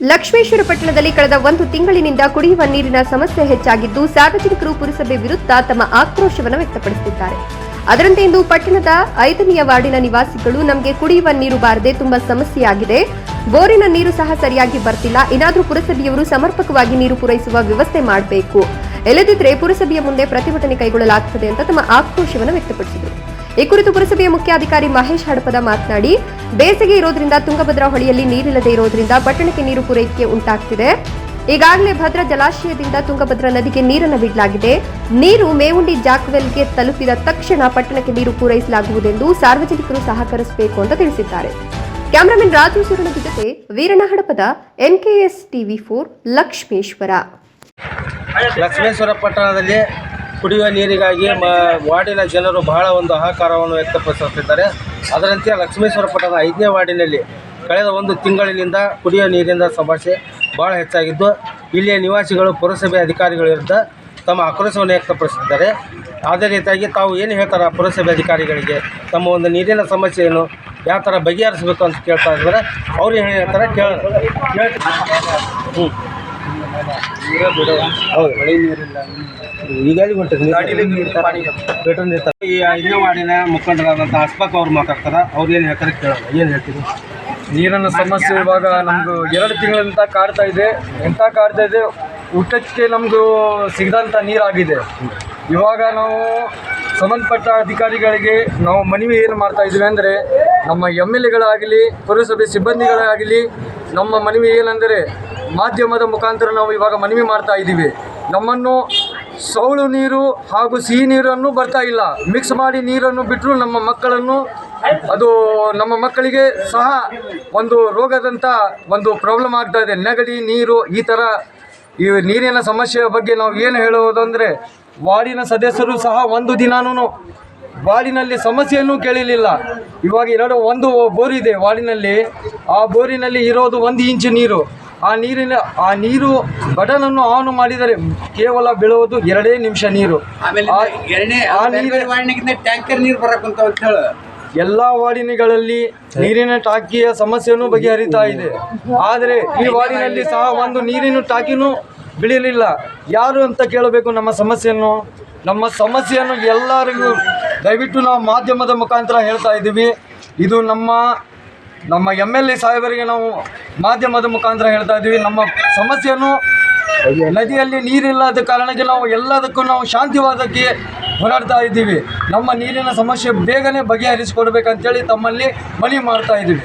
ಲಕ್ಷ್ಮೇಶ್ವರ ಪಟ್ಟಣದಲ್ಲಿ ಕಳೆದ ಒಂದು ತಿಂಗಳಿನಿಂದ ಕುಡಿಯುವ ನೀರಿನ ಸಮಸ್ಯೆ ಹೆಚ್ಚಾಗಿದ್ದು, ಸಾರ್ವಜನಿಕರು ಪುರಸಭೆ ವಿರುದ್ಧ ತಮ್ಮ ಆಕ್ರೋಶವನ್ನು ವ್ಯಕ್ತಪಡಿಸಿದ್ದಾರೆ ಅದರಂತೆ ಇಂದು ಪಟ್ಟಣದ ಐದನೆಯ ವಾರ್ಡಿನ ನಿವಾಸಿಗಳು, ನಮಗೆ ಕುಡಿಯುವ ನೀರು ಬಾರದೆ ತುಂಬಾ ಸಮಸ್ಯೆಯಾಗಿದೆ. ಬೋರಿನ ನೀರು ಸಹ ಸರಿಯಾಗಿ ಬರ್ತಿಲ್ಲ. ಏನಾದರೂ ಪುರಸಭೆಯವರು ಸಮರ್ಪಕವಾಗಿ ನೀರು ಪೂರೈಸುವ ವ್ಯವಸ್ಥೆ ಮಾಡಬೇಕು. ಇಲ್ಲದಿದ್ದರೆ ಪುರಸಭೆಯ ಮುಂದೆ ಪ್ರತಿಭಟನೆ ಕೈಗೊಳ್ಳಲಾಗುತ್ತದೆ ಅಂತ ತಮ್ಮ ಆಕ್ರೋಶವನ್ನು ವ್ಯಕ್ತಪಡಿಸಿದರು. ಈ ಕುರಿತು ಪುರಸಭೆಯ ಮುಖ್ಯಾಧಿಕಾರಿ ಮಹೇಶ್ ಹಡಪದ ಮಾತನಾಡಿ, ಬೇಸಿಗೆ ಇರೋದ್ರಿಂದ ತುಂಗಭದ್ರಾ ಹೊಳೆಯಲ್ಲಿ ನೀರಿಲ್ಲದೆ ಇರೋದ್ರಿಂದ ಪಟ್ಟಣಕ್ಕೆ ನೀರು ಪೂರೈಕೆ ಉಂಟಾಗ್ತಿದೆ. ಈಗಾಗಲೇ ಭದ್ರಾ ಜಲಾಶಯದಿಂದ ತುಂಗಭದ್ರಾ ನದಿಗೆ ನೀರನ್ನು ಬಿಡಲಾಗಿದೆ. ನೀರು ಮೇವುಂಡಿ ಜಾಕ್ವೆಲ್ಗೆ ತಲುಪಿದ ತಕ್ಷಣ ಪಟ್ಟಣಕ್ಕೆ ನೀರು ಪೂರೈಸಲಾಗುವುದೆಂದು ಸಾರ್ವಜನಿಕರು ಸಹಕರಿಸಬೇಕು ಅಂತ ತಿಳಿಸಿದ್ದಾರೆ. ಕ್ಯಾಮರಾಮನ್ ರಾಜು ಸುರಣದ ಜೊತೆ Veeranna Hadapada, NKS TV for Lakshmeshwar. Lakshmeshwar ಪಟ್ಟಣದಲ್ಲಿ ಕುಡಿಯುವ ನೀರಿಗಾಗಿ ಮ, ವಾರ್ಡಿನ ಜನರು ಬಹಳ ಒಂದು ಆಹಕಾರವನ್ನು ವ್ಯಕ್ತಪಡಿಸುತ್ತಿದ್ದಾರೆ. ಅದರಂತೆ ಲಕ್ಷ್ಮೇಶ್ವರ ಪಟ್ಟಣದ ಐದನೇ ವಾರ್ಡಿನಲ್ಲಿ ಕಳೆದ ಒಂದು ತಿಂಗಳಿನಿಂದ ಕುಡಿಯುವ ನೀರಿನ ಸಮಸ್ಯೆ ಭಾಳ ಹೆಚ್ಚಾಗಿದ್ದು, ಇಲ್ಲಿಯ ನಿವಾಸಿಗಳು ಪುರಸಭೆ ಅಧಿಕಾರಿಗಳ ತಮ್ಮ ಆಕ್ರೋಶವನ್ನು ವ್ಯಕ್ತಪಡಿಸಿದ್ದಾರೆ. ಅದೇ ರೀತಿಯಾಗಿ ತಾವು ಏನು ಹೇಳ್ತಾರೆ ಪುರಸಭೆ ಅಧಿಕಾರಿಗಳಿಗೆ? ತಮ್ಮ ಒಂದು ನೀರಿನ ಸಮಸ್ಯೆಯನ್ನು ಯಾವ ಥರ ಬಗೆಹರಿಸಬೇಕು ಅಂತ ಕೇಳ್ತಾ ಇದ್ದಾರೆ. ಅವ್ರು ಏನು ಹೇಳ್ತಾರೆ? ಕೇಳ ಹ್ಞೂ ಹೌದು. ಮಳೆ ನೀರಿಲ್ಲ ಈಗ ಪೆಟ್ರೋಲ್ ನೀರ್ತಾರೆ ಈ ಐದನೇ ವಾರ್ಡಿನ ಮುಖಂಡರಾದಂಥ ಅಸ್ಪಾಕ್ ಅವ್ರು ಮಾತಾಡ್ತಾರೆ. ಅವ್ರು ಏನು ಹೇಳ್ತಾರೆ ಕೇಳೋಣ. ಏನು ಹೇಳ್ತೀರಿ? ನೀರನ್ನ ಸಮಸ್ಯೆ ಇವಾಗ ನಮ್ದು ಎರಡು ತಿಂಗಳಿಂದ ಕಾಡ್ತಾ ಇದೆ. ಎಂತ ಕಾಡ್ತಾ ಇದೆ? ಊಟಕ್ಕೆ ನಮ್ಮದು ಸಿಗದಂಥ ನೀರಾಗಿದೆ. ಇವಾಗ ನಾವು ಸಂಬಂಧಪಟ್ಟ ಅಧಿಕಾರಿಗಳಿಗೆ ನಾವು ಮನವಿ ಏನು ಮಾಡ್ತಾ ಇದ್ದೀವಿ ಅಂದರೆ ನಮ್ಮ ಎಂ ಎಲ್ ಎಗಳಾಗಲಿ ಪುರಸಭೆ ಸಿಬ್ಬಂದಿಗಳಾಗಲಿ ನಮ್ಮ ಮನವಿ ಏನಂದರೆ ಮಾಧ್ಯಮದ ಮುಖಾಂತರ ನಾವು ಇವಾಗ ಮನವಿ ಮಾಡ್ತಾ ಇದ್ದೀವಿ. ನಮ್ಮನ್ನು ಸೌಳು ನೀರು ಹಾಗೂ ಸಿಹಿ ನೀರನ್ನು ಬರ್ತಾ ಇಲ್ಲ. ಮಿಕ್ಸ್ ಮಾಡಿ ನೀರನ್ನು ಬಿಟ್ಟರು ನಮ್ಮ ಮಕ್ಕಳನ್ನು ಅದು ನಮ್ಮ ಮಕ್ಕಳಿಗೆ ಸಹ ಒಂದು ರೋಗದಂಥ ಒಂದು ಪ್ರಾಬ್ಲಮ್ ಆಗ್ತಾ ಇದೆ. ನೆಗಡಿ, ನೀರು ಈ ಥರ ಈ ನೀರಿನ ಸಮಸ್ಯೆಯ ಬಗ್ಗೆ ನಾವು ಏನು ಹೇಳುವುದು ಅಂದರೆ ವಾರ್ಡಿನ ಸದಸ್ಯರು ಸಹ ಒಂದು ದಿನಾನೂ ವಾರ್ಡಿನಲ್ಲಿ ಸಮಸ್ಯೆಯನ್ನು ಕೇಳಲಿಲ್ಲ. ಇವಾಗ ಎರಡು, ಒಂದು ಬೋರಿದೆ ವಾರ್ಡಿನಲ್ಲಿ. ಆ ಬೋರಿನಲ್ಲಿ ಇರೋದು ಒಂದು ಇಂಚು ನೀರು. ಆ ನೀರಿನ ಆ ನೀರು ಬಟನನ್ನು ಆನ್ ಮಾಡಿದರೆ ಕೇವಲ ಬೀಳುವುದು ಎರಡೇ ನಿಮಿಷ ನೀರು. ಟ್ಯಾಂಕರ್ ನೀರು ಹೇಳು. ಎಲ್ಲ ವಾರ್ಡಿನಗಳಲ್ಲಿ ನೀರಿನ ಟಾಕಿಯ ಸಮಸ್ಯೆಯನ್ನು ಬಗೆಹರಿತಾ ಇದೆ. ಆದರೆ ಈ ವಾರ್ಡಿನಲ್ಲಿ ಸಹ ಒಂದು ನೀರಿನ ಟಾಕಿನೂ ಬಿಡಲಿಲ್ಲ ಯಾರು ಅಂತ ಕೇಳಬೇಕು ನಮ್ಮ ಸಮಸ್ಯೆಯನ್ನು? ನಮ್ಮ ಸಮಸ್ಯೆಯನ್ನು ಎಲ್ಲರಿಗೂ ದಯವಿಟ್ಟು ನಾವು ಮಾಧ್ಯಮದ ಮುಖಾಂತರ ಹೇಳ್ತಾ ಇದ್ದೀವಿ. ಇದು ನಮ್ಮ ನಮ್ಮ ಎಂ ಎಲ್ ಎ ಸಾಹೇಬರಿಗೆ ನಾವು ಮಾಧ್ಯಮದ ಮುಖಾಂತರ ಹೇಳ್ತಾ ಇದ್ದೀವಿ. ನಮ್ಮ ಸಮಸ್ಯೆಯನ್ನು ನದಿಯಲ್ಲಿ ನೀರಿಲ್ಲದ ಕಾರಣಕ್ಕೆ ನಾವು ಎಲ್ಲದಕ್ಕೂ ನಾವು ಶಾಂತಿವಾದಕ್ಕೆ ಹೋರಾಡ್ತಾ ಇದ್ದೀವಿ. ನಮ್ಮ ನೀರಿನ ಸಮಸ್ಯೆ ಬೇಗನೆ ಬಗೆಹರಿಸಿಕೊಡ್ಬೇಕಂತೇಳಿ ತಮ್ಮಲ್ಲಿ ಮನವಿ ಮಾಡ್ತಾ ಇದ್ದೀವಿ.